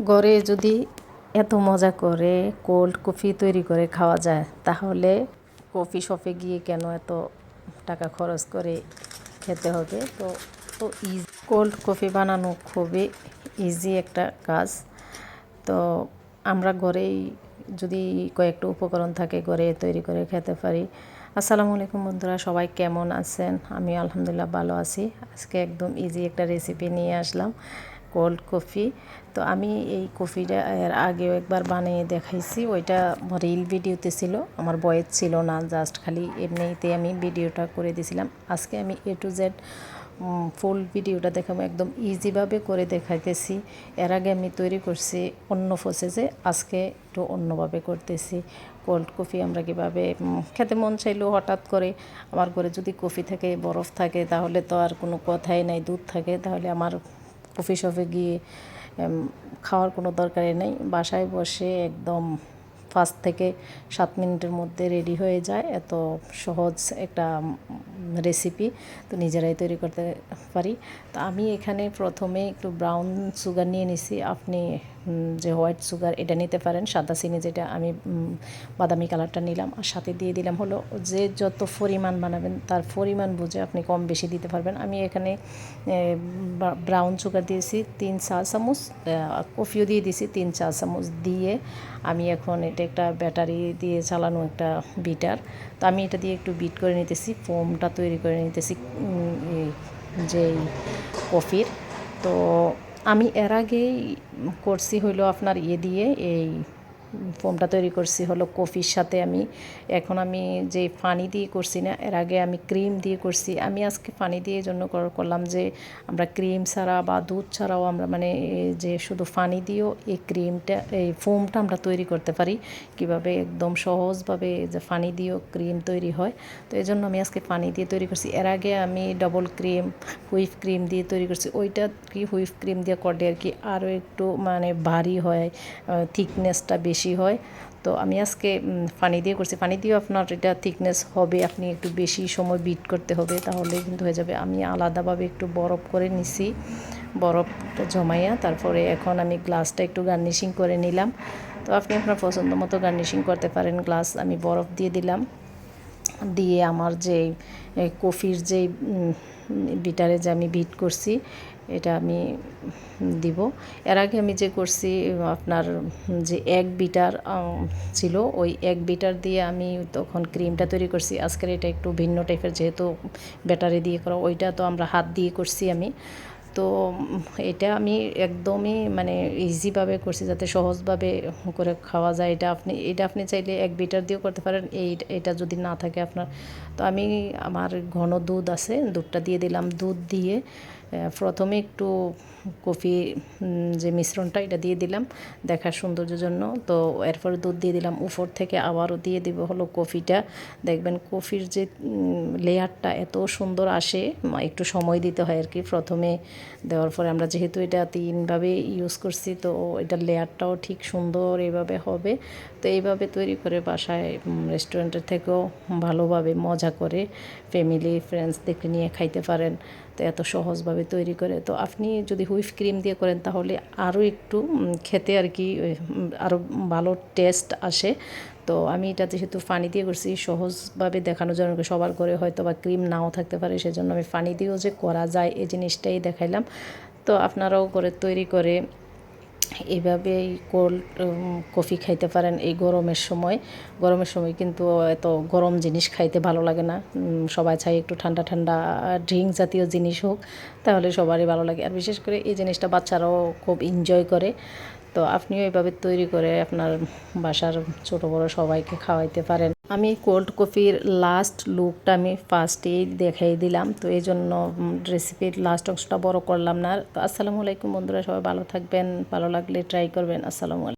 ঘরে যদি এত মজা করে কোল্ড কফি তৈরি করে খাওয়া যায়, তাহলে কফি শপে গিয়ে কেন এত টাকা খরচ করে খেতে হবে? তো তো ইজ কোল্ড কফি বানানো খুবই ইজি একটা কাজ। তো আমরা ঘরেই যদি কয়েকটা উপকরণ থাকে, ঘরে তৈরি করে খেতে পারি। আসসালামু আলাইকুম বন্ধুরা, সবাই কেমন আছেন? আমি আলহামদুলিল্লাহ ভালো আছি। আজকে একদম ইজি একটা রেসিপি নিয়ে আসলাম। কোল্ড কফি তো আমি এই কফিটা এর আগেও একবার বানিয়ে দেখাইছি। ওইটা রিল ভিডিওতে ছিল, আমার বয়েস ছিল না জাস্ট খালি এমনিতে আমি ভিডিওটা করে দিয়েছিলাম আজকে আমি এ টু জেড ফুল ভিডিওটা দেখাবো, একদম ইজিভাবে করে দেখাইতেছি। এর আগে আমি তৈরি করছি অন্য প্রসেসে আজকে একটু অন্যভাবে করতেছি। কোল্ড কফি আমরা কীভাবে খেতে মন চাইলেও হঠাৎ করে আমার ঘরে যদি কফি থাকে, বরফ থাকে, তাহলে তো আর কোনো কথাই নাই, দুধ থাকে, তাহলে আমার কফি শপে গিয়ে খাওয়ার কোনো দরকারই নেই। বাসায় বসে একদম ফার্স্ট থেকে সাত মিনিটের মধ্যে রেডি হয়ে যায়। এত সহজ একটা রেসিপি তো নিজেরাই তৈরি করতে পারি। তো আমি এখানে প্রথমে একটু ব্রাউন সুগার নিয়ে নিছি। আপনি যে হোয়াইট সুগার এটা নিতে পারেন, সাদা চিনি যেটা আমি বাদামি কালারটা নিলাম। আর সাথে দিয়ে দিলাম হলো যে যত পরিমাণ বানাবেন তার পরিমাণ বুঝে আপনি কম বেশি দিতে পারবেন। আমি এখানে ব্রাউন সুগার দিয়েছি তিন চা চামচ কফিও দিয়ে দিয়েছি তিন চা চামচ দিয়ে আমি এখন এটা একটা ব্যাটারি দিয়ে চালানো একটা বিটার তো আমি এটা দিয়ে একটু বিট করে নিতেছি ফোমটা তৈরি করে নিতেছি যেই কফির তো আমি এর আগেই করছি হইল আপনার ইয়ে দিয়ে এই ফোমটা তৈরি করছি হলো কফির সাথে আমি। এখন আমি যে পানি দিয়ে করছি না, এর আগে আমি ক্রিম দিয়ে করছি। আমি আজকে পানি দিয়ে জন্য করলাম যে আমরা ক্রিম ছাড়া বা দুধ ছাড়াও আমরা মানে যে শুধু পানি দিয়েও এই ক্রিমটা, এই ফোমটা আমরা তৈরি করতে পারি। কীভাবে একদম সহজভাবে যে পানি দিয়েও ক্রিম তৈরি হয়। তো এই জন্য আমি আজকে পানি দিয়ে তৈরি করছি। এর আগে আমি ডবল ক্রিম, হুইপ ক্রিম দিয়ে তৈরি করছি। ওইটা কি হুইপ ক্রিম দিয়ে করলে আর কি আরও একটু মানে ভারী হয় থিকনেসটা বেশি বেশি হয়। তো আমি আজকে পানি দিয়ে করছি। পানি দিয়েও আপনার এটা থিকনেস হবে, আপনি একটু বেশি সময় বিট করতে হবে, তাহলে কিন্তু হয়ে যাবে। আমি আলাদাভাবে একটু বরফ করে নিছি, বরফটা জমাইয়া, তারপরে এখন আমি গ্লাসটা একটু গার্নিশিং করে নিলাম। তো আপনি আপনার পছন্দ মতো গার্নিশিং করতে পারেন। গ্লাস আমি বরফ দিয়ে দিলাম। দিয়ে আমার যে কফির যে বিটারে যে আমি বিট করছি, এটা আমি দিব। এর আগে আমি যে করছি, আপনার যে এক বিটার ছিল, ওই এক বিটার দিয়ে আমি তখন ক্রিমটা তৈরি করছি। আজকের এটা একটু ভিন্ন টাইপের যেহেতু ব্যাটারি দিয়ে করা, ওইটা তো আমরা হাত দিয়ে করছি আমি। তো এটা আমি একদমই মানে ইজিভাবে করছি যাতে সহজভাবে করে খাওয়া যায়। এটা আপনি এটা আপনি চাইলে এক বিটার দিয়েও করতে পারেন। এই, এটা যদি না থাকে আপনার। তো আমি, আমার ঘন দুধ আছে, দুধটা দিয়ে দিলাম। দুধ দিয়ে প্রথমে একটু কফি যে মিশ্রণটা, এটা দিয়ে দিলাম দেখার সৌন্দর্যের জন্য। তো এরপরে দুধ দিয়ে দিলাম। উপর থেকে আবারও দিয়ে দিব হলো কফিটা। দেখবেন কফির যে লেয়ারটা এত সুন্দর আসে, একটু সময় দিতে হয় আর কি প্রথমে দেওয়ার পরে আমরা যেহেতু এটা তিনভাবে ইউজ করছি, তো এটার লেয়ারটাও ঠিক সুন্দর এইভাবে হবে। তো এইভাবে তৈরি করে বাসায় রেস্টুরেন্টের থেকেও ভালোভাবে মজা করে ফ্যামিলি ফ্রেন্ডসদেরকে নিয়ে খাইতে পারেন। তো এত সহজভাবে তৈরি করে। তো আপনি যদি হুইপ ক্রিম দিয়ে করেন, তাহলে আরও একটু খেতে আর কি আরও ভালো টেস্ট আসে। তো আমি এটা যেহেতু পানি দিয়ে করছি। সহজভাবে দেখানোর জন্য সবার ঘরে হয়তো বা ক্রিম নাও থাকতে পারে, সেজন্য আমি পানি দিয়েও যে করা যায় এই জিনিসটাই দেখাইলাম। তো আপনারাও করে তৈরি করে এইভাবেই কোল্ড কফি খাইতে পারেন এই গরমের সময়। গরমের সময় কিন্তু এত গরম জিনিস খাইতে ভালো লাগে না। সবাই চাই একটু ঠান্ডা ঠান্ডা ড্রিঙ্ক জাতীয় জিনিস হোক, তাহলে সবারই ভালো লাগে। আর বিশেষ করে এই জিনিসটা বাচ্চারাও খুব এনজয় করে। তো আপনিও ওইভাবে তৈরি করে আপনার বাসার ছোট বড় সবাইকে খাওয়াইতে পারেন। আমি কোল্ড কফির লাস্ট লুকটা আমি ফার্স্টেই দেখাই দিলাম। তো এই জন্য রেসিপির লাস্ট অংশটা বড় করলাম না। তো আসসালামু আলাইকুম বন্ধুরা, সবাই ভালো থাকবেন, ভালো লাগলে ট্রাই করবেন। আসসালামু আলাইকুম।